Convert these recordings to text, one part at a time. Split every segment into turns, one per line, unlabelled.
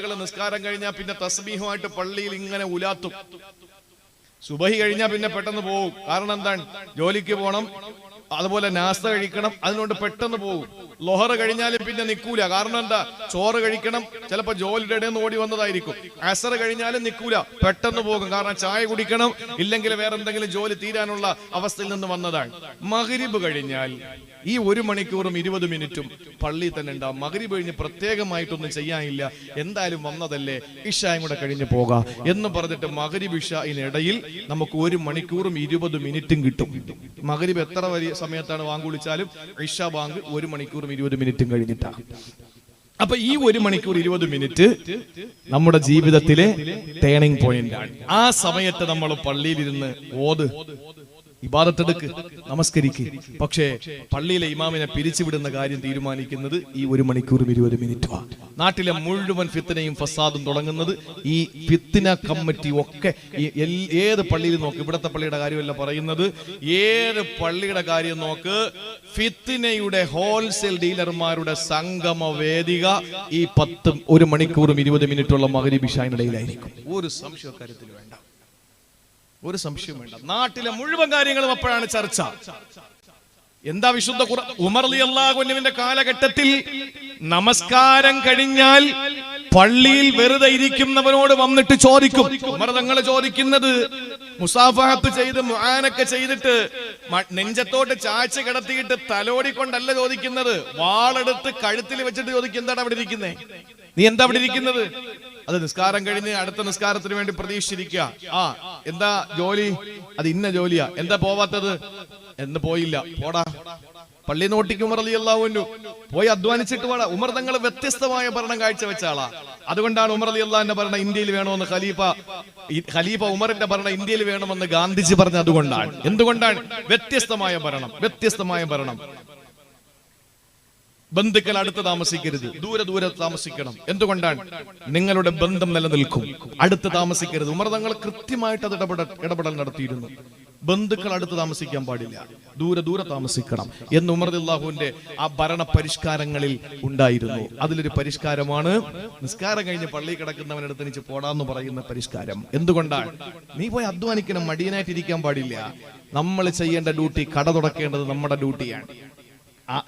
ആളുകൾ നിസ്കാരം കഴിഞ്ഞാൽ പിന്നെ തസ്ബീഹുമായിട്ട് പള്ളിയിൽ ഇങ്ങനെ ഉലാത്തും. സുബഹി കഴിഞ്ഞാൽ പിന്നെ പെട്ടെന്ന് പോകും കാരണം എന്താണ്? ജോലിക്ക് പോകണം അതുപോലെ നാസ്ത കഴിക്കണം അതിനോട് പെട്ടെന്ന് പോകും ലൊഹറ് കഴിഞ്ഞാലും പിന്നെ നിൽക്കൂല കാരണം എന്താ? ചോറ് കഴിക്കണം ചിലപ്പോൾ ജോലിയുടെ ഇടയിൽ നിന്ന് ഓടി വന്നതായിരിക്കും. അസർ കഴിഞ്ഞാലും നിൽക്കൂല പെട്ടെന്ന് പോകും. കാരണം ചായ കുടിക്കണം ഇല്ലെങ്കിൽ വേറെ എന്തെങ്കിലും ജോലി തീരാനുള്ള അവസ്ഥയിൽ നിന്ന് വന്നതാണ്. മകരിബ് കഴിഞ്ഞാൽ ഈ ഒരു മണിക്കൂറും ഇരുപത് മിനിറ്റും പള്ളി തന്നെ ഉണ്ടാവും. മകരി കഴിഞ്ഞ് പ്രത്യേകമായിട്ടൊന്നും ചെയ്യാനില്ല. എന്തായാലും വന്നതല്ലേ ഇഷായും കൂടെ കഴിഞ്ഞ് പോകാം എന്ന് പറഞ്ഞിട്ട് മകരിബ് ഇഷായിനിടയിൽ നമുക്ക് ഒരു മണിക്കൂറും ഇരുപത് മിനിറ്റും കിട്ടും. മകരിബ് എത്ര വലിയ സമയത്താണ് വാങ്ങ് കുളിച്ചാലും ഇഷ ബാങ്ക് ഒരു മണിക്കൂറും ഇരുപത് മിനിറ്റും കഴിഞ്ഞിട്ടാണ് അപ്പൊ ഈ ഒരു മണിക്കൂർ ഇരുപത് മിനിറ്റ് നമ്മുടെ ജീവിതത്തിലെ ടേണിംഗ് പോയിന്റ് ആണ്. ആ സമയത്ത് നമ്മൾ പള്ളിയിലിരുന്ന് ഓത്. ഇബാദത്തെടുക്ക് നമസ്കരിക്ക്. പക്ഷേ പള്ളിയിലെ ഇമാമിനെ പിരിച്ചുവിടുന്ന കാര്യം തീരുമാനിക്കുന്നത് ഈ ഒരു മണിക്കൂറും ഇരുപത് മിനിറ്റുമാണ്. നാട്ടിലെ മുഴുവൻ ഫിത്തനയും ഫസാദും തുടങ്ങുന്നത് ഈ ഫിത്തിന കമ്മിറ്റി ഒക്കെ ഏത് പള്ളിയിൽ നോക്ക് ഇവിടത്തെ പള്ളിയുടെ കാര്യമല്ല പറയുന്നത്. ഏത് പള്ളിയുടെ കാര്യം നോക്ക് ഫിത്തിനയുടെ ഹോൾസെയിൽ ഡീലർമാരുടെ സംഗമ വേദിക ഈ പത്തും ഒരു മണിക്കൂറും ഇരുപത് മിനിറ്റുള്ള മകരി ബിഷാനിടയിലായിരിക്കും ഒരു സംശയ കാര്യത്തിൽ വേണ്ട. ഒരു സംശയം വേണ്ട. നാട്ടിലെ മുഴുവൻ കാര്യങ്ങളും അപ്പോഴാണ് ചർച്ച. എന്താ വിശുദ്ധ ഉമർ അലി അള്ളാഹുവിന്റെ കാലഘട്ടത്തിൽ നമസ്കാരം കഴിഞ്ഞാൽ പള്ളിയിൽ വെറുതെ ഇരിക്കുന്നവനോട് വന്നിട്ട് ചോദിക്കും. ഉമർ തങ്ങൾ ചോദിക്കുന്നത് മുസാഫാത്ത് ചെയ്ത് മുഹാനൊക്കെ ചെയ്തിട്ട് നെഞ്ചത്തോട്ട് ചാച്ച കിടത്തിയിട്ട് തലോടിക്കൊണ്ടല്ല ചോദിക്കുന്നത്. വാളെടുത്ത് കഴുത്തിൽ വെച്ചിട്ട് ചോദിക്കും. എന്താണ് അവിടെ ഇരിക്കുന്നേ? നീ എന്താ അവിടെ ഇരിക്കുന്നത്? അത് നിസ്കാരം കഴിഞ്ഞ് അടുത്ത നിസ്കാരത്തിന് വേണ്ടി പ്രതീക്ഷിച്ചിരിക്കുക. ആ എന്താ ജോലി? അത് ഇന്ന ജോലിയാ. എന്താ പോവാത്തത്? എന്ന് പോയില്ല. പോടാ. പള്ളി നോട്ടിക്ക് ഉമർ അലി അള്ളാഹുവിനു പോയി അധ്വാനിച്ചിട്ട് വേണം ഉമർ തങ്ങൾ വ്യത്യസ്തമായ ഭരണം കാഴ്ചവെച്ച ആളാ. അതുകൊണ്ടാണ് ഉമർ അലി അള്ളാഹിന്റെ ഭരണം ഇന്ത്യയിൽ വേണമെന്ന് ഖലീഫ ഖലീഫ ഉമറിന്റെ ഭരണം ഇന്ത്യയിൽ വേണമെന്ന് ഗാന്ധിജി പറഞ്ഞ അതുകൊണ്ടാണ്. എന്തുകൊണ്ടാണ്? വ്യത്യസ്തമായ ഭരണം. വ്യത്യസ്തമായ ഭരണം. ബന്ധുക്കൾ അടുത്ത് താമസിക്കരുത്. ദൂരെ ദൂരെ താമസിക്കണം. എന്തുകൊണ്ടാണ്? നിങ്ങളുടെ ബന്ധം നിലനിൽക്കും. അടുത്ത് താമസിക്കരുത്. ഉമർ തങ്ങൾ കൃത്യമായിട്ട് അത് ഇടപെടൽ ഇടപെടൽ നടത്തിയിരുന്നു. ബന്ധുക്കൾ അടുത്ത് താമസിക്കാൻ പാടില്ല. ദൂരെ ദൂരെ താമസിക്കണം എന്ന് ഉമർ അള്ളാഹുവിന്റെ ആ ഭരണ പരിഷ്കാരങ്ങളിൽ ഉണ്ടായിരുന്നു. അതിലൊരു പരിഷ്കാരമാണ് നിസ്കാരം കഴിഞ്ഞ് പള്ളി കിടക്കുന്നവനടുത്ത് എനിക്ക് പോടാന്ന് പറയുന്ന പരിഷ്കാരം. എന്തുകൊണ്ടാണ്? നീ പോയി അധ്വാനിക്കണം. മടിയനായിട്ടിരിക്കാൻ പാടില്ല. നമ്മൾ ചെയ്യേണ്ട ഡ്യൂട്ടി കട തുടക്കേണ്ടത് നമ്മുടെ ഡ്യൂട്ടിയാണ്.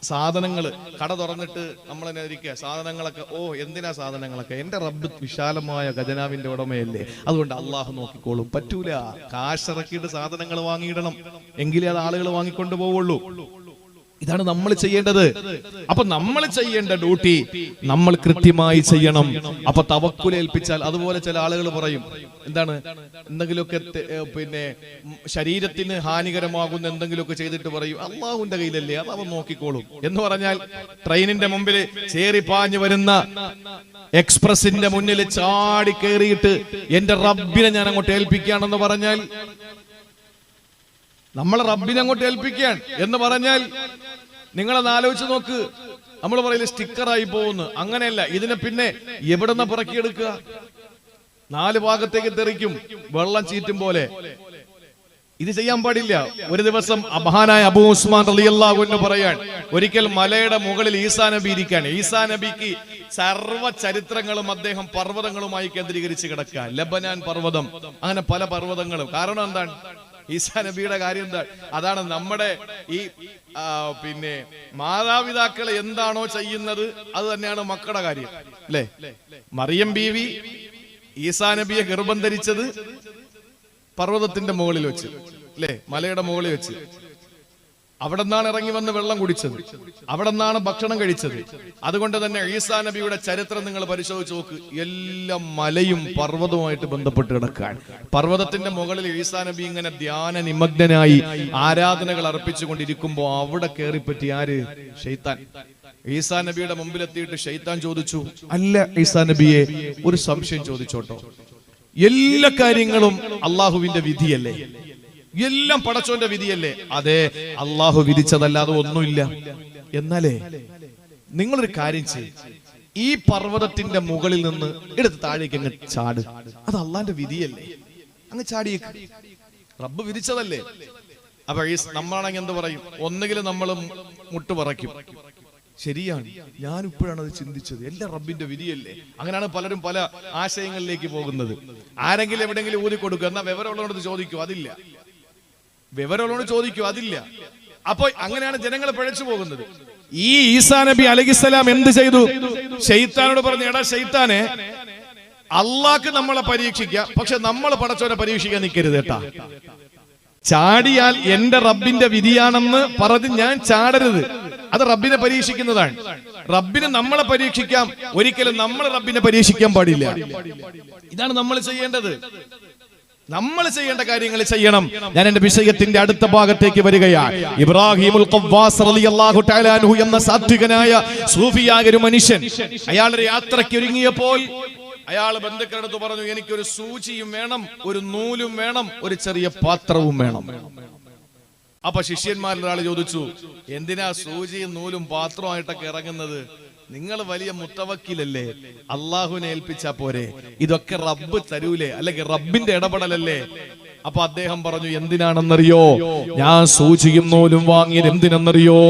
സാധനങ്ങൾ കട തുറന്നിട്ട് നമ്മൾ തന്നെ ഇരിക്കുക. സാധനങ്ങളൊക്കെ ഓ എന്തിനാ സാധനങ്ങളൊക്കെ? എന്റെ റബ്ബ് വിശാലമായ ഖജനാവിന്റെ ഉടമയല്ലേ. അതുകൊണ്ട് അള്ളാഹു നോക്കിക്കോളും. പറ്റൂല. കാശിറക്കിയിട്ട് സാധനങ്ങൾ വാങ്ങിയിടണം. എങ്കിലേ അത് ആളുകൾ വാങ്ങിക്കൊണ്ട് പോവുള്ളൂ. ഇതാണ് നമ്മൾ ചെയ്യേണ്ടത്. അപ്പൊ നമ്മൾ ചെയ്യേണ്ട ഡ്യൂട്ടി നമ്മൾ കൃത്യമായി ചെയ്യണം. അപ്പൊ തവക്കുലേൽപ്പിച്ചാൽ അതുപോലെ ചില ആളുകൾ പറയും എന്താണ്? എന്തെങ്കിലുമൊക്കെ പിന്നെ ശരീരത്തിന് ഹാനികരമാകുന്ന എന്തെങ്കിലുമൊക്കെ ചെയ്തിട്ട് പറയും. അള്ളാഹുന്റെ കയ്യിലല്ലേ? അത് അവൻ നോക്കിക്കോളും. എന്ന് പറഞ്ഞാൽ ട്രെയിനിന്റെ മുമ്പിൽ ചേറി പാഞ്ഞു വരുന്ന എക്സ്പ്രസിന്റെ മുന്നിൽ ചാടി കയറിയിട്ട് എന്റെ റബ്ബിനെ ഞാൻ അങ്ങോട്ട് ഏൽപ്പിക്കുകയാണെന്ന് പറഞ്ഞാൽ നമ്മളെ റബ്ബിനെ അങ്ങോട്ട് ഏൽപ്പിക്കുകയാണ് എന്ന് പറഞ്ഞാൽ നിങ്ങളത് ആലോചിച്ച് നോക്ക്. നമ്മൾ പറയില്ല സ്റ്റിക്കറായി പോകുന്നു. അങ്ങനെയല്ല. ഇതിനെ പിന്നെ എവിടെന്ന പുറക്കിയെടുക്കുക? നാല് ഭാഗത്തേക്ക് തെറിക്കും. വെള്ളം ചീറ്റും പോലെ. ഇത് ചെയ്യാൻ പാടില്ല. ഒരു ദിവസം അബഹാനായ അബൂ ഉസ്മാൻ റളിയല്ലാഹു അൻഹു പറയാൻ ഒരിക്കൽ മലയുടെ മുകളിൽ ഈസാ നബി ഇരിക്കാൻ. ഈസാ നബിക്ക് സർവ ചരിത്രങ്ങളും അദ്ദേഹം പർവതങ്ങളുമായി കേന്ദ്രീകരിച്ച് കിടക്കുക ലബനാൻ പർവതം. അങ്ങനെ പല പർവതങ്ങളും. കാരണം എന്താണ്? ഈസാ നബിയുടെ കാര്യം എന്താ അതാണ് നമ്മുടെ ഈ പിന്നെ മാതാപിതാക്കൾ എന്താണോ ചെയ്യുന്നത് അത് തന്നെയാണ് മക്കളുടെ കാര്യം. അല്ലേ? മറിയം ബീവി ഈസാ നബിയെ ഗർഭം ധരിച്ചത് പർവതത്തിന്റെ മുകളിൽ വെച്ച് അല്ലേ? മലയുടെ മുകളിൽ വെച്ച്. അവിടെ നിന്നാണ് ഇറങ്ങി വന്ന് വെള്ളം കുടിച്ചത്. അവിടെ നിന്നാണ് ഭക്ഷണം കഴിച്ചത്. അതുകൊണ്ട് തന്നെ ഈസാ നബിയുടെ ചരിത്രം നിങ്ങൾ പരിശോധിച്ച് നോക്ക്. എല്ലാ മലയും പർവതവുമായിട്ട് ബന്ധപ്പെട്ട് കിടക്കാൻ പർവതത്തിന്റെ മുകളിൽ ഈസാ നബി ഇങ്ങനെ ധ്യാന നിമഗ്നനായി ആരാധനകൾ അർപ്പിച്ചുകൊണ്ടിരിക്കുമ്പോൾ അവിടെ കയറിപ്പറ്റി ആര്? ഷെയ്ത്താൻ ഈസാ നബിയുടെ മുമ്പിലെത്തിയിട്ട് ഷെയ്ത്താൻ ചോദിച്ചു അല്ല ഈസാ നബിയെ ഒരു സംശയം ചോദിച്ചോട്ടോ. എല്ലാ കാര്യങ്ങളും അള്ളാഹുവിന്റെ വിധിയല്ലേ? എല്ലാം പടച്ചോന്റെ വിധിയല്ലേ? അതെ അള്ളാഹു വിധിച്ചതല്ലാതെ ഒന്നുമില്ല. എന്നാലേ നിങ്ങളൊരു കാര്യം ചെയ്യും. ഈ പർവതത്തിന്റെ മുകളിൽ നിന്ന് എടുത്ത് താഴേക്ക് അങ്ങ് ചാട്. അത് അള്ളാന്റെ വിധിയല്ലേ? അങ്ങ് ചാടിയേക്ക്. റബ്ബ് വിധിച്ചതല്ലേ? അപ്പൊ ഈ നമ്മളാണെങ്കിൽ എന്ത് പറയും? ഒന്നുകിൽ നമ്മൾ മുട്ട് പറയ്ക്കും ശരിയാണ്. ഞാൻ ഇപ്പോഴാണ് അത് ചിന്തിച്ചത്. എല്ലാം റബ്ബിന്റെ വിധിയല്ലേ? അങ്ങനെയാണ് പലരും പല ആശയങ്ങളിലേക്ക് പോകുന്നത്. ആരെങ്കിലും എവിടെങ്കിലും ഊതി കൊടുക്കുക എന്നാ വിവരമുള്ളവരോട് ചോദിക്കൂ അതില്ല. വിവരമുള്ളവരോട് ചോദിക്കൂ അതില്ല. അപ്പൊ അങ്ങനെയാണ് ജനങ്ങൾ പിഴച്ചു പോകുന്നത്. ഈ ഈസാ നബി അലഹിസ്സലാം എന്ത് ചെയ്തു? ഷെയ്ത്താനോട് പറഞ്ഞു എടാ ഷെയ്ത്താനെ അള്ളാക്ക് നമ്മളെ പരീക്ഷിക്കുക പക്ഷെ നമ്മൾ പടച്ചോനെ പരീക്ഷിക്കാൻ നിൽക്കരുത് കേട്ടാ. ചാടിയാൽ എന്റെ റബ്ബിന്റെ വിധിയാണെന്ന് പറഞ്ഞ് ഞാൻ ചാടരുത്. അത് റബ്ബിനെ പരീക്ഷിക്കുന്നതാണ്. റബ്ബിന് നമ്മളെ പരീക്ഷിക്കാം. ഒരിക്കലും നമ്മൾ റബ്ബിനെ പരീക്ഷിക്കാൻ പാടില്ല. ഇതാണ് നമ്മൾ ചെയ്യേണ്ടത്. നമ്മൾ ചെയ്യേണ്ട കാര്യങ്ങൾ ചെയ്യണം. ഞാൻ എന്റെ വിഷയത്തിന്റെ അടുത്ത ഭാഗത്തേക്ക് വരികയാണ്. ഇബ്രാഹിമുൽ എന്ന സാത്വികനായ സൂഫിയായ ഒരു മനുഷ്യൻ. അയാളുടെ യാത്രയ്ക്ക് ഒരുങ്ങിയപ്പോൾ അയാൾ ബന്ധുക്കളെടുത്ത് പറഞ്ഞു എനിക്കൊരു സൂചിയും വേണം ഒരു നൂലും വേണം ഒരു ചെറിയ പാത്രവും വേണം. അപ്പൊ ശിഷ്യന്മാരിൽ ഒരാൾ ചോദിച്ചു എന്തിനാ സൂചിയും നൂലും പാത്രമായിട്ടൊക്കെ ഇറങ്ങുന്നത്? നിങ്ങൾ വലിയ മുത്തവക്കിലല്ലേ? അള്ളാഹുവിനെ ഏൽപ്പിച്ചാ പോരെ? ഇതൊക്കെ റബ്ബ് തരൂലേ? അല്ലെങ്കിൽ റബ്ബിന്റെ ഇടപെടലല്ലേ? അപ്പൊ അദ്ദേഹം പറഞ്ഞു എന്തിനാണെന്നറിയോ? ഞാൻ സൂചിയും നൂലും വാങ്ങിയത് എന്തിനെന്നറിയോ?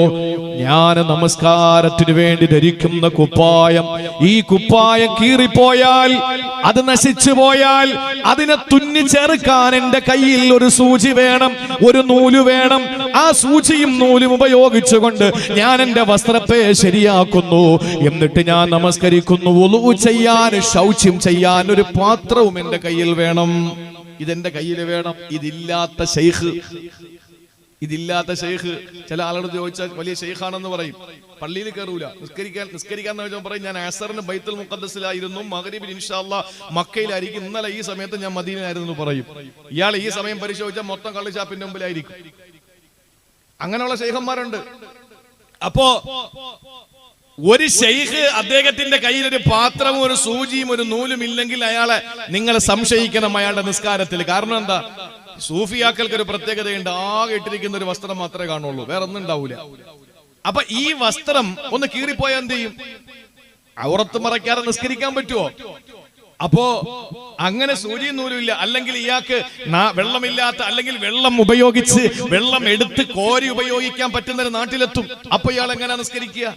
ഞാൻ നമസ്കാരത്തിന് വേണ്ടി ധരിക്കുന്ന കുപ്പായം. ഈ കുപ്പായം കീറിപ്പോയാൽ അത് നശിച്ചു പോയാൽ അതിനെ തുന്നിച്ചേർക്കാൻ എന്റെ കയ്യിൽ ഒരു സൂചി വേണം ഒരു നൂൽ വേണം. ആ സൂചിയും നൂലും ഉപയോഗിച്ചുകൊണ്ട് ഞാൻ എന്റെ വസ്ത്രത്തെ ശരിയാക്കുന്നു. എന്നിട്ട് ഞാൻ നമസ്കരിക്കുന്നു. ഒലു ചെയ്യാൻ ശൗച്യം ചെയ്യാൻ ഒരു പാത്രവും എന്റെ കയ്യിൽ വേണം. ഇതെന്റെ കയ്യിൽ വേണം. ഇതില്ലാത്ത ഷെയ്ഖ് ഇതില്ലാത്ത ഷെയ്ഖ് ചില ആളുകൾ ചോദിച്ചാൽ വലിയ ഷെയ്ഖാണെന്ന് പറയും. പള്ളിയിൽ കയറൂല. നിസ്കരിക്കാൻ നിസ്കരിക്കാൻ പറയും ഞാൻ ആസറിന് ബൈത്തുൽ മുഖദ്സിലായിരുന്നു മകരീബിൻ ഇൻഷാല്ല മക്കയിലായിരിക്കും. ഇന്നലെ ഈ സമയത്ത് ഞാൻ മദീനായിരുന്നു എന്ന് പറയും. ഇയാൾ ഈ സമയം പരിശോധിച്ചാൽ മൊത്തം കള്ളിച്ചാപ്പിന്റെ മുമ്പിലായിരിക്കും. അങ്ങനെയുള്ള ഷെയ്ഖന്മാരുണ്ട് അപ്പോ ഒരു ഷെയ്ഖ് അദ്ദേഹത്തിന്റെ കയ്യിൽ ഒരു പാത്രവും ഒരു സൂചിയും ഒരു നൂലും ഇല്ലെങ്കിൽ അയാളെ നിങ്ങൾ സംശയിക്കണം അയാളുടെ നിസ്കാരത്തിൽ. കാരണം എന്താ? സൂഫിയാക്കൾക്ക് ഒരു പ്രത്യേകതയുണ്ട്. ആകെ ഇട്ടിരിക്കുന്ന ഒരു വസ്ത്രം മാത്രമേ കാണുള്ളൂ. വേറെ ഒന്നും ഉണ്ടാവൂല. അപ്പൊ ഈ വസ്ത്രം ഒന്ന് കീറിപ്പോയാ എന്ത് ചെയ്യും? ഔറത്ത് മറയ്ക്കാതെ നിസ്കരിക്കാൻ പറ്റുമോ അപ്പോ അങ്ങനെ സൂര്യൻ നൂലും ഇല്ല. അല്ലെങ്കിൽ ഇയാൾക്ക് വെള്ളമില്ലാത്ത അല്ലെങ്കിൽ വെള്ളം ഉപയോഗിച്ച് വെള്ളം എടുത്ത് കോരി ഉപയോഗിക്കാൻ പറ്റുന്ന ഒരു നാട്ടിലെത്തും. അപ്പൊ ഇയാൾ എങ്ങനെ നിസ്കരിക്കുക?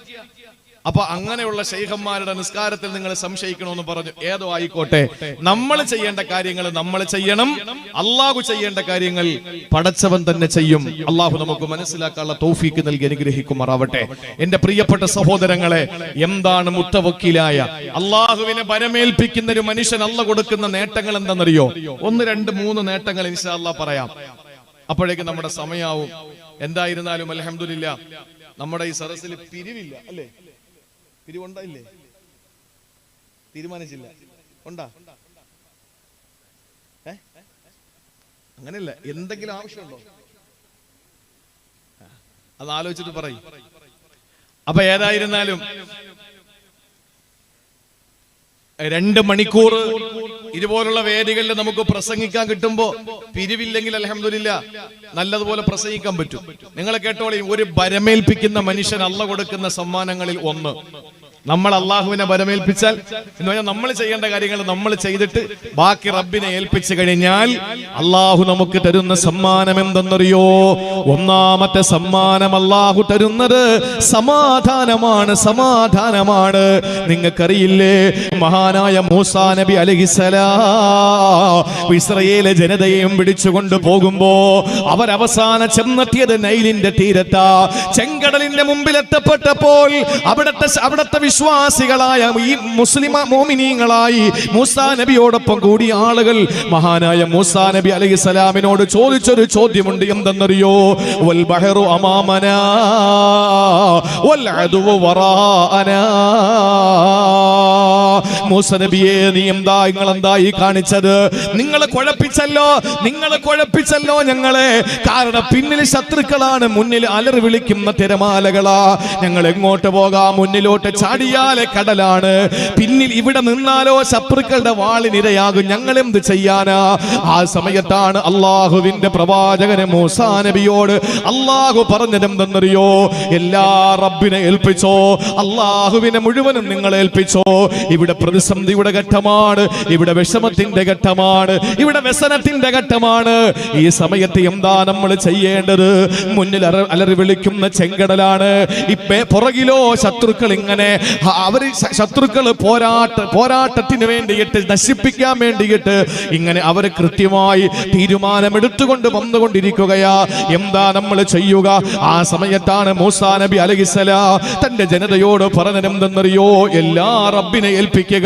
അപ്പൊ അങ്ങനെയുള്ള ശൈഖന്മാരുടെ നിസ്കാരത്തിൽ നിങ്ങൾ സംശയിക്കണമെന്ന് പറഞ്ഞു. ഏതോ ആയിക്കോട്ടെ. നമ്മൾ ചെയ്യേണ്ട കാര്യങ്ങൾ നമ്മൾ ചെയ്യണം. അള്ളാഹു ചെയ്യേണ്ട കാര്യങ്ങൾ പടച്ചവൻ തന്നെ ചെയ്യും. അള്ളാഹു നമുക്ക് മനസ്സിലാക്കാനുള്ള തോഫീക്ക് നൽകി അനുഗ്രഹിക്കുമാറാവട്ടെ. എന്റെ പ്രിയപ്പെട്ട സഹോദരങ്ങളെ എന്താണ് മുത്തവക്കിലായ? അള്ളാഹുവിനെ പരമേൽപ്പിക്കുന്ന ഒരു മനുഷ്യൻ അല്ല കൊടുക്കുന്ന നേട്ടങ്ങൾ എന്താണെന്നറിയോ? ഒന്ന് രണ്ട് മൂന്ന് നേട്ടങ്ങൾ ഇൻഷാ പറയാം. അപ്പോഴേക്ക് നമ്മുടെ സമയാവും. എന്തായിരുന്നാലും അലഹമില്ല നമ്മുടെ ഈ സദസ്സിൽ പിരിവില്ല അല്ലേ? പിരിവുണ്ടായില്ലേ? തീരുമാനിച്ചില്ല. ഉണ്ടാ? ഏ? അങ്ങനെയല്ല എന്തെങ്കിലും ആവശ്യമുണ്ടോ? അത് ആലോചിച്ചിട്ട് പറയും. അപ്പൊ ഏതായിരുന്നാലും രണ്ട് മണിക്കൂർ ഇതുപോലുള്ള വേദികളിൽ നമുക്ക് പ്രസംഗിക്കാൻ കിട്ടുമ്പോ പിരിവില്ലെങ്കിൽ അലഹമില്ല നല്ലതുപോലെ പ്രസംഗിക്കാൻ പറ്റും. നിങ്ങൾ കേട്ടോളി ഒരു ഭരമേൽപ്പിക്കുന്ന മനുഷ്യൻ അല്ല കൊടുക്കുന്ന സമ്മാനങ്ങളിൽ ഒന്ന്. നമ്മൾ അള്ളാഹുവിനെ ബരമേൽപ്പിച്ചാൽ എന്ന് പറഞ്ഞാൽ നമ്മൾ ചെയ്യേണ്ട കാര്യങ്ങൾ നമ്മൾ ചെയ്തിട്ട് ബാക്കി റബ്ബിനെ ഏൽപ്പിച്ചു കഴിഞ്ഞാൽ അള്ളാഹു നമുക്ക് തരുന്ന സമ്മാനം എന്തെന്നറിയോ? ഒന്നാമത്തെ സമ്മാനം അള്ളാഹു തരുന്നത് സമാധാനമാണ് സമാധാനമാണ്. നിങ്ങൾക്കറിയില്ലേ? മഹാനായ മൂസാ നബി അലഹിസലാ ഇസ്രയേലെ ജനതയെയും പിടിച്ചുകൊണ്ട് പോകുമ്പോ അവരവസാന ചെന്നെത്തിയത് നൈലിന്റെ തീരത്താ. ചെങ്കടലിന്റെ മുമ്പിൽ എത്തപ്പെട്ടപ്പോൾ അവിടത്തെ അവിടത്തെ വിശ്വാസികളായ ഈ മുസ്ലിം മോമിനീങ്ങളായി മൂസാ നബിയോടൊപ്പം കൂടി ആളുകൾ മഹാനായ മൂസാ നബി അലൈഹി സ്വലാമിനോട് ചോദിച്ചൊരു ചോദ്യമുണ്ട്. എന്തെന്നറിയോ? വൽ ബഹറു അമാമനാ വൽ അദു വറാഅനാ മൂസ നീ എന്താ നിങ്ങൾ എന്താ ഈ കാണിച്ചത്? നിങ്ങളെ കുഴപ്പിച്ചല്ലോ നിങ്ങളെ കുഴപ്പിച്ചല്ലോ ഞങ്ങളെ. കാരണം പിന്നിൽ ശത്രുക്കളാണ് മുന്നിൽ അലറി വിളിക്കുന്ന തിരമാലകളാ. ഞങ്ങൾ എങ്ങോട്ട് പോകാം? മുന്നിലോട്ട് ചാടിയാലെ കടലാണ്. പിന്നിൽ ഇവിടെ നിന്നാലോ ശത്രുക്കളുടെ വാളിനിരയാകും ഞങ്ങൾ എന്ത് ചെയ്യാനാ? ആ സമയത്താണ് അള്ളാഹുവിന്റെ പ്രവാചകന് മൂസാ നബിയോട് അള്ളാഹു പറഞ്ഞതെന്തെന്നറിയോ? എല്ലാ റബ്ബിനെ ഏൽപ്പിച്ചോ അള്ളാഹുവിനെ മുഴുവനും നിങ്ങൾ ഏൽപ്പിച്ചോ. ഇവിടെ പ്രതിസന്ധിയുടെ ഘട്ടമാണ്. ഇവിടെ വിഷമത്തിന്റെ ഘട്ടമാണ്. ഇവിടെ വ്യസനത്തിന്റെ ഘട്ടമാണ്. ഈ സമയത്ത് എന്താ നമ്മൾ ചെയ്യേണ്ടത്? മുന്നിൽ അലറി വിളിക്കുന്ന ചെങ്കടലാണ്. ഇപ്പേ പുറകിലോ ശത്രുക്കൾ ഇങ്ങനെ അവർ ശത്രുക്കൾ പോരാട്ട പോരാട്ടത്തിന് വേണ്ടിയിട്ട് നശിപ്പിക്കാൻ വേണ്ടിയിട്ട് ഇങ്ങനെ അവർ കൃത്യമായി തീരുമാനമെടുത്തുകൊണ്ട് വന്നുകൊണ്ടിരിക്കുകയാ. എന്താ നമ്മൾ ചെയ്യുക? ആ സമയത്താണ് മൂസാ നബി അലഹിസല തന്റെ ജനതയോട് പറഞ്ഞതെന്തെന്നറിയോ? എല്ലാ റബ്ബിനെ ഏൽപ്പിക്കുക.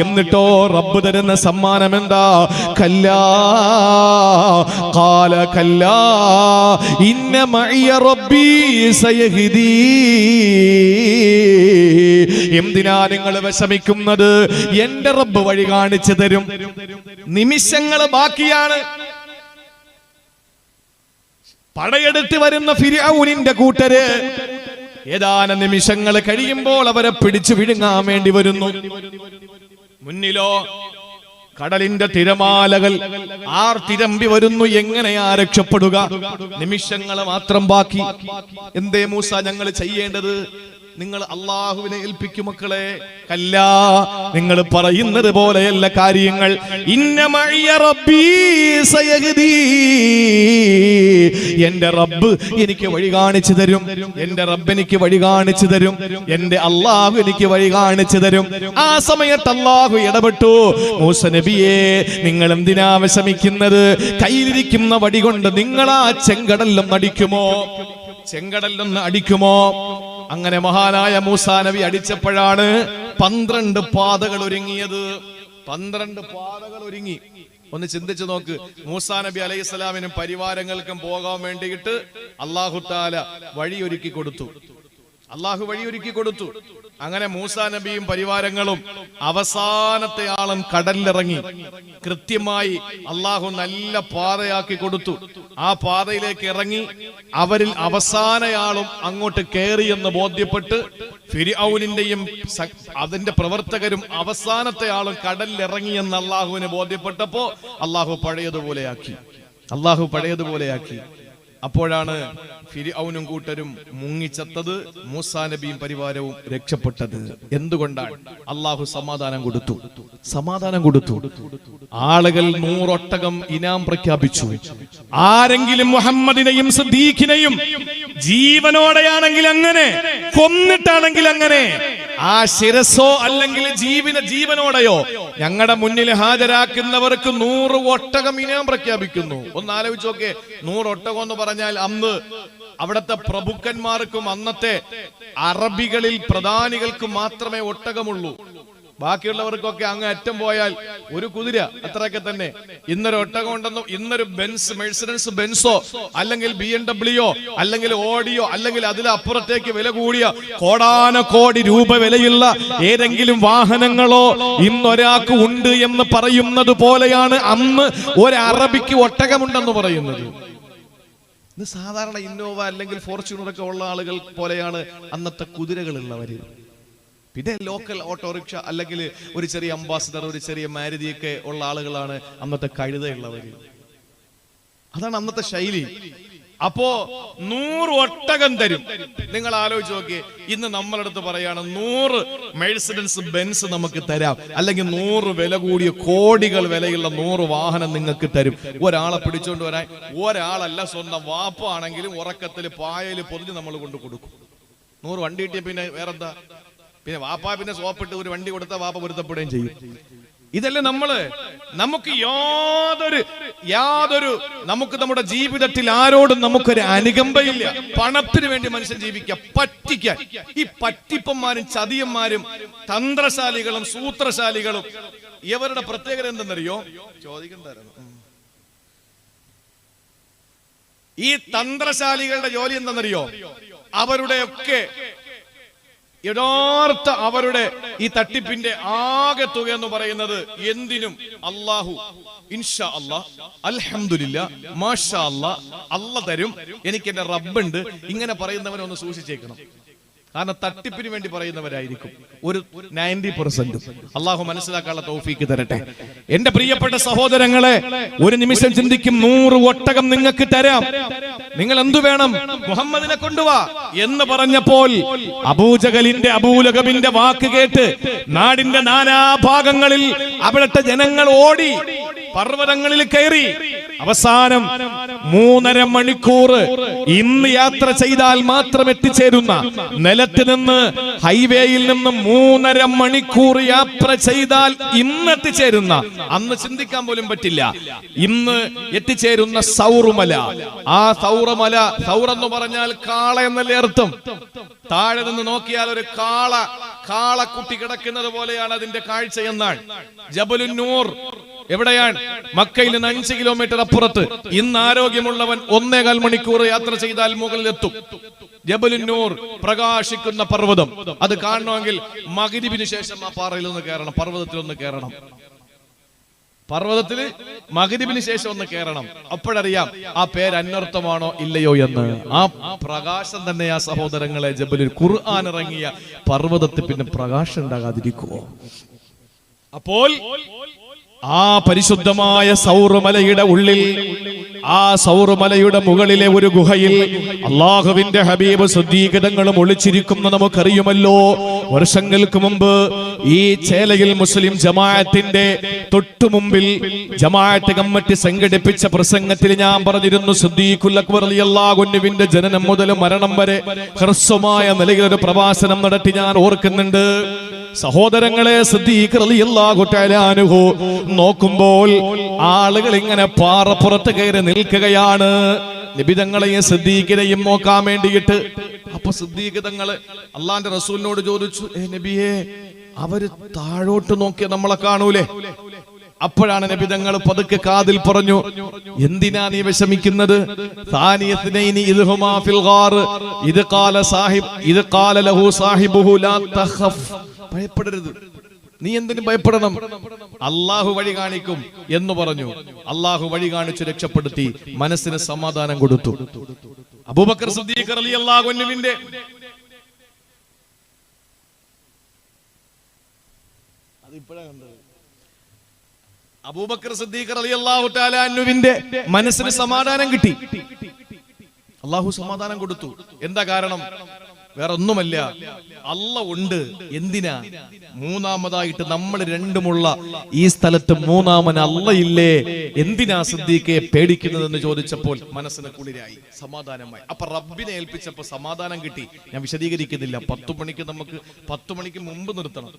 എന്നിട്ടോ റബ്ബ് തരുന്ന സമ്മാനം എന്താ കല്ല കാല കല്ല ഇന്ന മഇയ റബ്ബി സയഹ്ദീ. എന്തിനാ നിങ്ങൾ വിഷമിക്കുന്നത്? എന്റെ റബ്ബ് വഴി കാണിച്ചു തരും. നിമിഷങ്ങൾ ബാക്കിയാണ്. പടയെടുത്ത് വരുന്ന ഫിരൗനിന്റെ കൂട്ടര്. ഏതാനും നിമിഷങ്ങൾ കഴിയുമ്പോൾ അവരെ പിടിച്ചു വിഴുങ്ങാൻ വേണ്ടി വരുന്നു. മുന്നിലോ കടലിന്റെ തിരമാലകൾ ആർ തിരമ്പി വരുന്നു. എങ്ങനെയാ രക്ഷപ്പെടുക? നിമിഷങ്ങൾ മാത്രം ബാക്കി. എന്തേ മൂസ ഞങ്ങൾ ചെയ്യേണ്ടത്? നിങ്ങൾ അള്ളാഹുവിനെ ഏൽപ്പിക്കും മക്കളെ. കല്ല നിങ്ങൾ പറയുന്നത് പോലെയല്ല കാര്യങ്ങൾ. എന്റെ റബ്ബ് എനിക്ക് വഴി കാണിച്ചു തരും. എന്റെ റബ്ബ് എനിക്ക് വഴി കാണിച്ചു തരും. എന്റെ അള്ളാഹു എനിക്ക് വഴി കാണിച്ചു തരും. ആ സമയത്ത് അള്ളാഹു ഇടപെട്ടു. മൂസ നബിയെ നിങ്ങൾ എന്തിനാ വിഷമിക്കുന്നത്? കയ്യിലിരിക്കുന്ന വടി കൊണ്ട് നിങ്ങൾ ആ ചെങ്കടലിലും അടിക്കുമോ? ചെങ്കടലിലൊന്ന് അടിക്കുമോ? അങ്ങനെ മഹാനായ മൂസാ നബി അടിച്ചപ്പോഴാണ് പന്ത്രണ്ട് പാതകൾ ഒരുങ്ങിയത്. പന്ത്രണ്ട് പാതകൾ ഒരുങ്ങി. ഒന്ന് ചിന്തിച്ചു നോക്ക്. മൂസാ നബി അലൈഹി സ്വലാമിനും പരിവാരങ്ങൾക്കും പോകാൻ വേണ്ടിയിട്ട് അള്ളാഹു താല വഴിയൊരുക്കി കൊടുത്തു. അള്ളാഹു വഴിയൊരുക്കി കൊടുത്തു. അങ്ങനെ മൂസാ നബിയും പരിവാരങ്ങളും അവസാനത്തെ ആളും കടലിലിറങ്ങി കൃത്യമായി അള്ളാഹു നല്ല പാതയാക്കി കൊടുത്തു. ആ പാതയിലേക്ക് ഇറങ്ങി അവരിൽ അവസാനയാളും അങ്ങോട്ട് കയറിയെന്ന് ബോധ്യപ്പെട്ട് ഫിരിഔനിന്റെയും അതിന്റെ പ്രവർത്തകരും അവസാനത്തെ ആളും കടലിലിറങ്ങിയെന്ന് അള്ളാഹുവിന് ബോധ്യപ്പെട്ടപ്പോ അള്ളാഹു പഴയതുപോലെയാക്കി അള്ളാഹു പഴയതുപോലെയാക്കി അപ്പോഴാണ് ഫിരിഔനും കൂട്ടരും മുങ്ങിച്ചത്തത് മൂസാ നബിയും പരിവാരവും രക്ഷപ്പെട്ടത്. എന്തുകൊണ്ടാണ്? അള്ളാഹു സമാധാനം കൊടുത്തു. സമാധാനം കൊടുത്തു. ആളുകൾ നൂറൊട്ടകം ഇനാം പ്രഖ്യാപിച്ചു. ആരെങ്കിലും മുഹമ്മദിനെയും സിദ്ദീഖിനെയും ജീവനോടെയാണെങ്കിൽ അങ്ങനെ കൊന്നിട്ടാണെങ്കിൽ അങ്ങനെ ആ ശിരസോ അല്ലെങ്കിൽ ജീവന ജീവനോടെയോ ഞങ്ങളുടെ മുന്നിൽ ഹാജരാക്കുന്നവർക്ക് നൂറ് ഒട്ടകം ഇനം പ്രഖ്യാപിക്കുന്നു. ഒന്ന് ആലോചിച്ച് നോക്കെ. നൂറ് ഒട്ടകം എന്ന് പറഞ്ഞാൽ അന്ന് അവിടുത്തെ പ്രഭുക്കന്മാർക്കും അന്നത്തെ അറബികളിൽ പ്രധാനികൾക്കും മാത്രമേ ഒട്ടകമുള്ളൂ. ബാക്കിയുള്ളവർക്കൊക്കെ അങ്ങ് അറ്റം പോയാൽ ഒരു കുതിര അത്രയൊക്കെ തന്നെ. ഇന്നൊരു ഒട്ടകം ഇന്നൊരു ബെൻസ് മെഴ്സിഡൻസ് ബെൻസോ അല്ലെങ്കിൽ ബി എം ഡബ്ല്യുയോ അല്ലെങ്കിൽ ഓഡിയോ അല്ലെങ്കിൽ അതിലപ്പുറത്തേക്ക് വില കൂടിയ കോടാന കോടി രൂപ വിലയുള്ള ഏതെങ്കിലും വാഹനങ്ങളോ ഇന്നൊരാൾക്ക് ഉണ്ട് എന്ന് പറയുന്നത് പോലെയാണ് അന്ന് ഒരു അറബിക്ക് ഒട്ടകമുണ്ടെന്ന് പറയുന്നത്. സാധാരണ ഇന്നോവ അല്ലെങ്കിൽ ഫോർച്യൂണർ ഒക്കെ ഉള്ള ആളുകൾ പോലെയാണ് അന്നത്തെ കുതിരകളുള്ളവര്. പിന്നെ ലോക്കൽ ഓട്ടോറിക്ഷ അല്ലെങ്കിൽ ഒരു ചെറിയ അംബാസിഡർ ഒരു ചെറിയ മാരുതിയൊക്കെ ഉള്ള ആളുകളാണ് അന്നത്തെ കഴുതയുള്ളവര്. അതാണ് അന്നത്തെ ശൈലി. അപ്പോ നൂറ് ഒട്ടകം തരും. നിങ്ങൾ ആലോചിച്ച് നോക്കിയേ ഇന്ന് നമ്മളടുത്ത് പറയാണ് നൂറ് മെഴ്സിഡൻസ് ബെൻസ് നമുക്ക് തരാം. അല്ലെങ്കിൽ നൂറ് വില കൂടിയ കോടികൾ വിലയുള്ള നൂറ് വാഹനം നിങ്ങൾക്ക് തരും. ഒരാളെ പിടിച്ചോണ്ട് വരാൻ ഒരാളല്ല സ്വന്തം വാപ്പാണെങ്കിലും ഉറക്കത്തിൽ പായൽ പൊതിഞ്ഞ് നമ്മൾ കൊണ്ട് കൊടുക്കും. നൂറ് വണ്ടി കിട്ടിയ പിന്നെ വേറെന്താ? പിന്നെ വാപ്പ പിന്നെ സോപ്പിട്ട് ഒരു വണ്ടി കൊടുത്ത വാപ്പ പൊരുത്തപ്പെടുകയും ചെയ്യും. ഇതല്ലേ നമ്മൾ? നമുക്ക് യാതൊരു യാതൊരു നമുക്ക് നമ്മുടെ ജീവിതത്തിൽ ആരോടും നമുക്കൊരു അനുകമ്പയില്ല. പണത്തിന് വേണ്ടി മനുഷ്യൻ ജീവിക്കുക പറ്റിക്കാൻ. ഈ പറ്റിപ്പന്മാരും ചതിയന്മാരും തന്ത്രശാലികളും സൂത്രശാലികളും ഇവരുടെ പ്രത്യേകത എന്തെന്നറിയോ? ചോദിക്കണ്ടായിരുന്നു. ഈ തന്ത്രശാലികളുടെ ജോലി എന്തെന്നറിയോ? അവരുടെയൊക്കെ യഥാർത്ഥ അവരുടെ ഈ തട്ടിപ്പിന്റെ ആകെ തുക എന്ന് പറയുന്നത് എന്തിനും? അള്ളാഹു ഇൻഷാ അല്ലാ അലഹമില്ല മാഷാ അല്ലാ അല്ല തരും. എനിക്ക് എന്റെ റബ്ബുണ്ട്. ഇങ്ങനെ പറയുന്നവനെ ഒന്ന് സൂക്ഷിച്ചേക്കണം. കാരണം തട്ടിപ്പിന് വേണ്ടി പറയുന്നവരായിരിക്കും. ഒരു നയന്റി പെർസെന്റ് അള്ളാഹു മനസ്സിലാക്കാനുള്ള തൗഫീക്ക് തരട്ടെ. എന്റെ പ്രിയപ്പെട്ട സഹോദരങ്ങളെ ഒരു നിമിഷം ചിന്തിക്കും. നൂറ് ഒട്ടകം നിങ്ങൾക്ക് തരാം. നിങ്ങൾ എന്തു വേണം? മുഹമ്മദിനെ കൊണ്ടുവാ. എന്ന് പറഞ്ഞപ്പോൾ അബൂജകലിന്റെ അബൂലകബിന്റെ വാക്ക് കേട്ട് നാടിന്റെ നാനാഭാഗങ്ങളിൽ അവിടുത്തെ ജനങ്ങൾ ഓടി. പർവതങ്ങളിൽ കയറി. അവസാനം മൂന്നര മണിക്കൂർ ഇന്ന് യാത്ര ചെയ്താൽ മാത്രം എത്തിച്ചേരുന്ന നിലത്ത് നിന്ന് ഹൈവേയിൽ നിന്ന് മൂന്നര മണിക്കൂർ യാത്ര ചെയ്താൽ ഇന്ന് എത്തിച്ചേരുന്ന അന്ന് ചിന്തിക്കാൻ പോലും പറ്റില്ല ഇന്ന് എത്തിച്ചേരുന്ന സൗറുമല. ആ സൗറമല സൗറെന്ന് പറഞ്ഞാൽ കാള എന്നല്ലേ അർത്ഥം? താഴെ നിന്ന് നോക്കിയാൽ ഒരു കാള കാളക്കുട്ടി കിടക്കുന്നത് പോലെയാണ് അതിന്റെ കാഴ്ച എന്നാണ് ജബലുന്നൂർ എവിടെയാണ്? മക്കയിൽ നിന്ന് അഞ്ച് കിലോമീറ്റർ അപ്പുറത്ത് ഇന്ന് ആരോഗ്യമുള്ളവൻ ഒന്നേകാൽ മണിക്കൂർ യാത്ര ചെയ്താൽ മുകളിലെത്തും. ജബലുന്നൂർ പ്രകാശിക്കുന്ന പർവതം. അത് കാണണമെങ്കിൽ മകരിബിന് ശേഷം ആ പാറയിൽ ഒന്ന് കയറണം പർവതത്തിൽ ഒന്ന് കയറണം. പർവതത്തിൽ മകരിബിന് ശേഷം ഒന്ന് കയറണം. അപ്പോഴറിയാം ആ പേര് അന്വർത്ഥമാണോ ഇല്ലയോ എന്ന്. ആ പ്രകാശം തന്നെ ആ സഹോദരങ്ങളെ ജബലിൽ ഖുർആൻ ഇറങ്ങിയ പർവതത്തിൽ പിന്നെ പ്രകാശം ഉണ്ടാകാതിരിക്കുമോ അപ്പോൾ ആ പരിശുദ്ധമായ സൗർമലയുടെ ഉള്ളിൽ ആ സൗറുമലയുടെ മുകളിലെ ഒരു ഗുഹയിൽ അള്ളാഹുവിന്റെ ഹബീബ് ശുദ്ധീകതങ്ങളും ഒളിച്ചിരിക്കുന്ന നമുക്കറിയുമല്ലോ. വർഷങ്ങൾക്ക് മുമ്പ് ഈ ചേലയിൽ മുസ്ലിം ജമാഅത്തിന്റെ തൊട്ടുമുമ്പിൽ ജമാഅത്ത് കമ്മിറ്റി സംഘടിപ്പിച്ച പ്രസംഗത്തിൽ ഞാൻ പറഞ്ഞിരുന്നു സിദ്ദീഖുൽ അക്ബർ ജനനം മുതൽ മരണം വരെ ഹ്രസ്വമായ നിലയിൽ ഒരു പ്രഭാഷണം നടത്തി ഞാൻ ഓർക്കുന്നുണ്ട്. സഹോദരങ്ങളെ നോക്കുമ്പോൾ ആളുകൾ ഇങ്ങനെ പാറപ്പുറത്ത് കയറി നിൽക്കുകയാണ്. നിബിതങ്ങളെയും സിദ്ദീഖിനെയും നോക്കാൻ വേണ്ടിയിട്ട്. അപ്പൊ സിദ്ദീഖ് അള്ളാന്റെ റസൂലിനോട് ചോദിച്ചു ഏ നബിയെ അവർ താഴോട്ട് നോക്കിയ നമ്മളെ കാണൂലേ? അപ്പോഴാണ് നബിതങ്ങൾ പതുക്കെ കാതിൽ പറഞ്ഞു എന്തിനാ നീ വിഷമിക്കുന്നത്? ഭയപ്പെടരുത്. നീ എന്തിനു ഭയപ്പെടണം? അള്ളാഹു വഴി കാണിക്കും എന്ന് പറഞ്ഞു. അള്ളാഹു വഴി കാണിച്ചു രക്ഷപ്പെടുത്തി മനസ്സിന് സമാധാനം കൊടുത്തു. അബൂബക്കർ സിദ്ദീഖ് റളിയല്ലാഹു അൻഹുവിന്റെ അബൂബക്കർ സിദ്ദീഖ് തആല അൻഹുവിന്റെ മനസ്സിന് സമാധാനം കിട്ടി. അള്ളാഹു സമാധാനം കൊടുത്തു. എന്താ കാരണം? വേറെ ഒന്നുമല്ല അല്ല ഉണ്ട്. എന്തിനാ? മൂന്നാമതായിട്ട് നമ്മൾ രണ്ടുമുള്ള ഈ സ്ഥലത്ത് മൂന്നാമൻ അല്ലയില്ലേ എന്തിനാ സിദ്ദീഖെ പേടിക്കുന്നതെന്ന് ചോദിച്ചപ്പോൾ മനസ്സിന് കുളിരായി സമാധാനമായി. അപ്പൊ റബ്ബിനെ ഏൽപ്പിച്ചപ്പോ സമാധാനം കിട്ടി. ഞാൻ വിശദീകരിക്കുന്നില്ല. പത്തു മണിക്ക് നമുക്ക് പത്തു മണിക്ക് മുമ്പ് നിർത്തണം.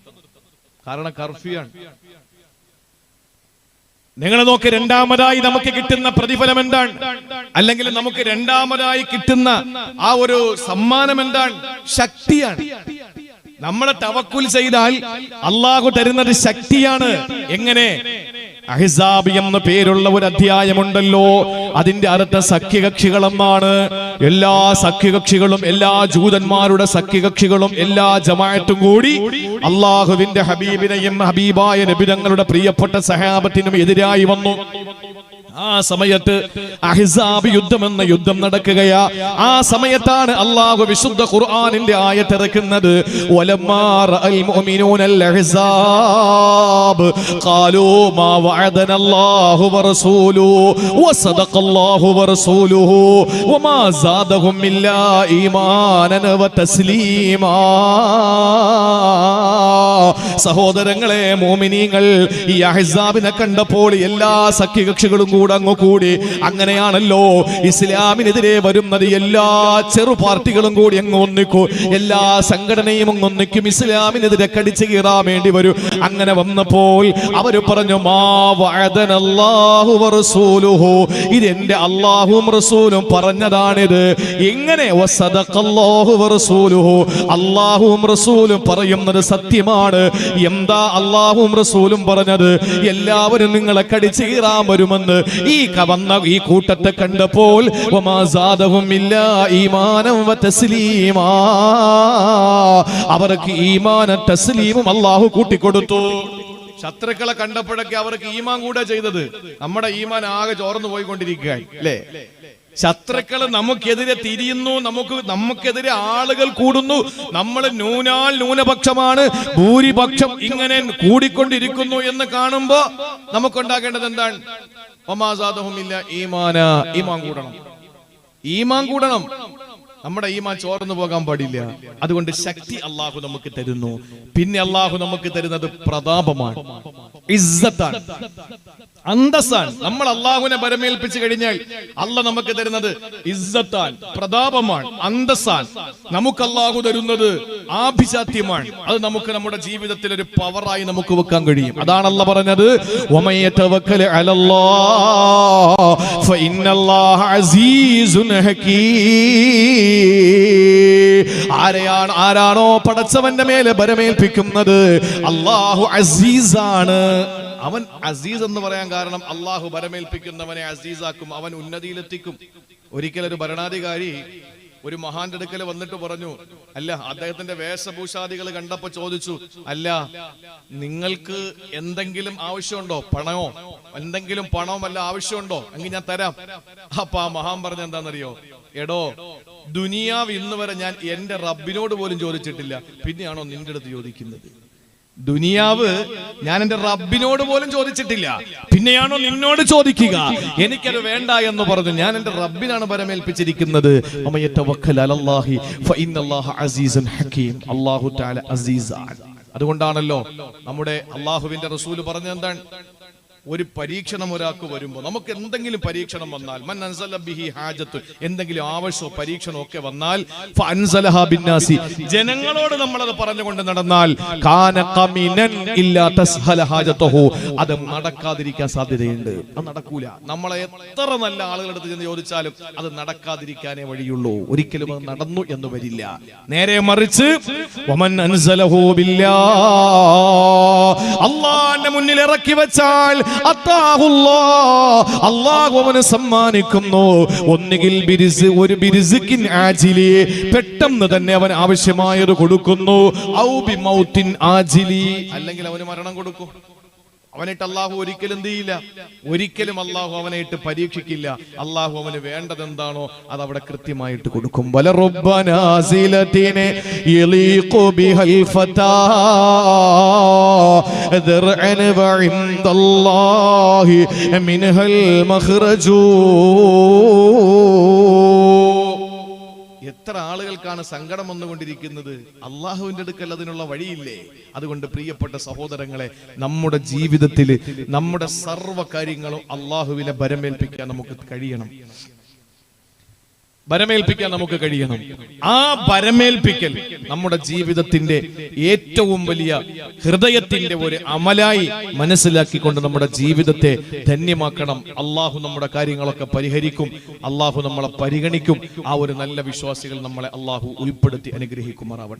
കാരണം കർഫ്യൂ ആണ്. നിങ്ങൾ നോക്ക് രണ്ടാമതായി നമുക്ക് കിട്ടുന്ന പ്രതിഫലം എന്താണ്? അല്ലെങ്കിൽ നമുക്ക് രണ്ടാമതായി കിട്ടുന്ന ആ ഒരു സമ്മാനം എന്താണ്? ശക്തിയാണ്. നമ്മളെ തവക്കുൽ ചെയ്താൽ അള്ളാഹു തരുന്നത് ശക്തിയാണ്. എങ്ങനെ? അഹിസാബി എന്ന പേരുള്ള ഒരു അധ്യായമുണ്ടല്ലോ. അതിന്റെ അർത്ഥം സഖ്യകക്ഷികളെന്നാണ്. എല്ലാ സഖ്യകക്ഷികളും എല്ലാ ജൂതന്മാരുടെ സഖ്യകക്ഷികളും എല്ലാ ജമായത്തും കൂടി അള്ളാഹുവിന്റെ ഹബീബിനെയും ഹബീബായ നബിതങ്ങളുടെ പ്രിയപ്പെട്ട സഹാബത്തിനും എതിരായി വന്നു. ആ സമയത്ത് അഹിസാബ് യുദ്ധം എന്ന യുദ്ധം നടക്കുകയാ. ആ സമയത്താണ് അള്ളാഹു വിശുദ്ധ ഖുർആാനിന്റെ ആയത്തിറക്കുന്നത് ഖാലൂ മാ ഈ മാനനവ വറസൂലുഹു സഹോദരങ്ങളെ മോമിനിയങ്ങൾ ഈ അഹിസാബിനെ കണ്ടപ്പോൾ എല്ലാ സഖ്യകക്ഷികളും കൂടെ അങ്ങ് കൂടി. അങ്ങനെയാണല്ലോ ഇസ്ലാമിനെതിരെ വരുന്നത്. എല്ലാ ചെറു പാർട്ടികളും കൂടി അങ്ങ് ഒന്നിക്കും. എല്ലാ സംഘടനയും അങ്ങ് ഒന്നിക്കും. ഇസ്ലാമിനെതിരെ കടിച്ചു കീറാൻ വേണ്ടി വരും. അങ്ങനെ വന്നപ്പോൾ അവർ പറഞ്ഞു മാ വറസൂലുഹു. ഇത് എന്റെ അള്ളാഹുവും റസൂലും പറഞ്ഞതാണിത്. ഇങ്ങനെ അള്ളാഹുവും റസൂലും പറയുന്നത് സത്യമാണ്. എന്താ അള്ളാഹും റസൂലും പറഞ്ഞത്? എല്ലാവരും നിങ്ങളെ കടിച്ചു കീറാൻ വരുമെന്ന്. ഈ കവന്ന ഈ കൂട്ടത്തെ കണ്ടപ്പോൾ അവർക്ക് ഈമാന തസ്ലീമും അള്ളാഹു കൂട്ടിക്കൊടുത്തു. ശത്രുക്കളെ കണ്ടപ്പോഴൊക്കെ അവർക്ക് ഈമാൻ കൂടെ ചെയ്തത്. നമ്മുടെ ഈമാൻ ആകെ ചോർന്നു പോയിക്കൊണ്ടിരിക്കുകയായി അല്ലേ? ശത്രുക്കൾ നമുക്കെതിരെ തിരിയുന്നു നമുക്ക് നമുക്കെതിരെ ആളുകൾ കൂടുന്നു. നമ്മൾ ന്യൂനാൽ ന്യൂനപക്ഷമാണ് ഭൂരിപക്ഷം ഇങ്ങനെ കൂടിക്കൊണ്ടിരിക്കുന്നു എന്ന് കാണുമ്പോ നമുക്കുണ്ടാക്കേണ്ടത് എന്താണ്? ഒമാസാദവുമില്ല ഈമാന. ഈമാൻ കൂടണം. ഈമാൻ കൂടണം. നമ്മുടെ ഈമാൻ ചോർന്നു പോകാൻ പാടില്ല. അതുകൊണ്ട് ശക്തി അള്ളാഹു നമുക്ക് തരുന്നു. പിന്നെ അള്ളാഹു നമുക്ക് തരുന്നത് പ്രതാപമാണ് ഇസ്സത്താണ്. അന്തസ്സാണ് നമ്മൾ അള്ളാഹുവിനെ പരമേൽപ്പിച്ചു കഴിഞ്ഞാൽ അല്ല നമുക്ക് തരുന്നത് ഇസ്സത്താൻ പ്രതാപമാണ് അന്തസ്സാൻ നമുക്ക് അള്ളാഹു തരുന്നത് ആഭിജാത്യമാണ്. അത് നമുക്ക് നമ്മുടെ ജീവിതത്തിൽ ഒരു പവറായി നമുക്ക് വെക്കാൻ കഴിയും. അതാണ് അല്ല പറഞ്ഞത്. ആരെയാണ് ആരാണോ പടച്ചവന്റെ മേലെ പരമേൽപ്പിക്കുന്നത്? അള്ളാഹു അസീസാണ്. അവൻ അസീസ് എന്ന് പറയാൻ കാരണം അള്ളാഹു ബരമേൽപ്പിക്കുന്നവനെ അസീസാക്കും അവൻ ഉന്നതിയിലെത്തിക്കും. ഒരിക്കൽ ഒരു ഭരണാധികാരി ഒരു മഹാന്റെ അടുക്കൽ വന്നിട്ട് പറഞ്ഞു അല്ല അദ്ദേഹത്തിന്റെ വേഷഭൂഷാദികൾ കണ്ടപ്പോ ചോദിച്ചു അല്ല നിങ്ങൾക്ക് എന്തെങ്കിലും ആവശ്യമുണ്ടോ? പണമോ? എന്തെങ്കിലും പണമോ അല്ല ആവശ്യമുണ്ടോ? എങ്കിൽ ഞാൻ തരാം. അപ്പൊ ആ മഹാൻ പറഞ്ഞ എന്താണെന്നറിയോ? എടോ ദുനിയാവ് ഇന്ന് വരെ ഞാൻ എന്റെ റബ്ബിനോട് പോലും ചോദിച്ചിട്ടില്ല. പിന്നെയാണോ നിന്റെ അടുത്ത് ചോദിക്കുന്നത്? ദുനിയാവ് ഞാൻ എന്റെ റബ്ബിനോട് പോലും ചോദിച്ചിട്ടില്ല. പിന്നെയാണോ നിന്നോട് ചോദിക്കുക? എനിക്കത് വേണ്ട എന്ന് പറഞ്ഞു. ഞാൻ എന്റെ റബ്ബിനാണ് പരമേൽപ്പിച്ചിരിക്കുന്നത് അതുകൊണ്ടാണല്ലോ നമ്മുടെ അള്ളാഹുവിന്റെ റസൂൽ പറഞ്ഞെന്താണ് ഒരു പരീക്ഷണം ഒരാൾക്ക് വരുമ്പോൾ നമുക്ക് എന്തെങ്കിലും പരീക്ഷണം വന്നാൽ മൻ ബിഹി ഹാജത്ത് എന്തെങ്കിലും ആവശ്യമോ പരീക്ഷണമോ ഒക്കെ വന്നാൽ ബിന്നാസി ജനങ്ങളോട് അത് പറഞ്ഞുകൊണ്ട് നടന്നാൽ അത് നടക്കാതിരിക്കാൻ സാധ്യതയുണ്ട്. അത് നടക്കൂല. നമ്മളെ എത്ര നല്ല ആളുകളെടുത്ത് ചെന്ന് ചോദിച്ചാലും അത് നടക്കാതിരിക്കാനേ വഴിയുള്ളൂ. ഒരിക്കലും അത് നടന്നു എന്ന് വരില്ല. നേരെ മറിച്ച് അള്ളാന്റെ മുന്നിൽ ഇറക്കി വെച്ചാൽ. സമ്മാനിക്കുന്നു. ഒന്നുകിൽ ബിരിസ് ഒരു ബിരിസിക്കിൻ ആജിലി പെട്ടെന്ന് തന്നെ അവൻ ആവശ്യമായത് കൊടുക്കുന്നു. ആജിലി. അല്ലെങ്കിൽ അവന് മരണം കൊടുക്കും. അവനായിട്ട് അള്ളാഹു ഒരിക്കലും എന്ത് ചെയ്യില്ല? ഒരിക്കലും അള്ളാഹു അവനായിട്ട് പരീക്ഷിക്കില്ല. അള്ളാഹു അവന് വേണ്ടത് എന്താണോ അത് അവിടെ കൃത്യമായിട്ട് കൊടുക്കും. വല റബ്ബനാസിലത്തിനെ ذرعا وعند الله منها المخرج എത്ര ആളുകൾക്കാണ് സങ്കടം വന്നുകൊണ്ടിരിക്കുന്നത് അള്ളാഹുവിന്റെ അടുക്കൽ അതിനുള്ള വഴിയില്ലേ അതുകൊണ്ട് പ്രിയപ്പെട്ട സഹോദരങ്ങളെ നമ്മുടെ ജീവിതത്തിൽ നമ്മുടെ സർവ്വ കാര്യങ്ങളും അള്ളാഹുവിനെ ബരമേൽപ്പിക്കാൻ നമുക്ക് കഴിയണം ബരമേൽപ്പിക്കാൻ നമുക്ക് കഴിയണം. ആ വരമേൽപ്പിക്കൽ നമ്മുടെ ജീവിതത്തിന്റെ ഏറ്റവും വലിയ ഹൃദയത്തിന്റെ ഒരു അമലായി മനസ്സിലാക്കിക്കൊണ്ട് നമ്മുടെ ജീവിതത്തെ ധന്യമാക്കണം. അള്ളാഹു നമ്മുടെ കാര്യങ്ങളൊക്കെ പരിഹരിക്കും. അള്ളാഹു നമ്മളെ പരിഗണിക്കും. ആ ഒരു നല്ല വിശ്വാസികൾ നമ്മളെ അള്ളാഹു ഉൾപ്പെടുത്തി അനുഗ്രഹിക്കുമാറാവട്ടെ.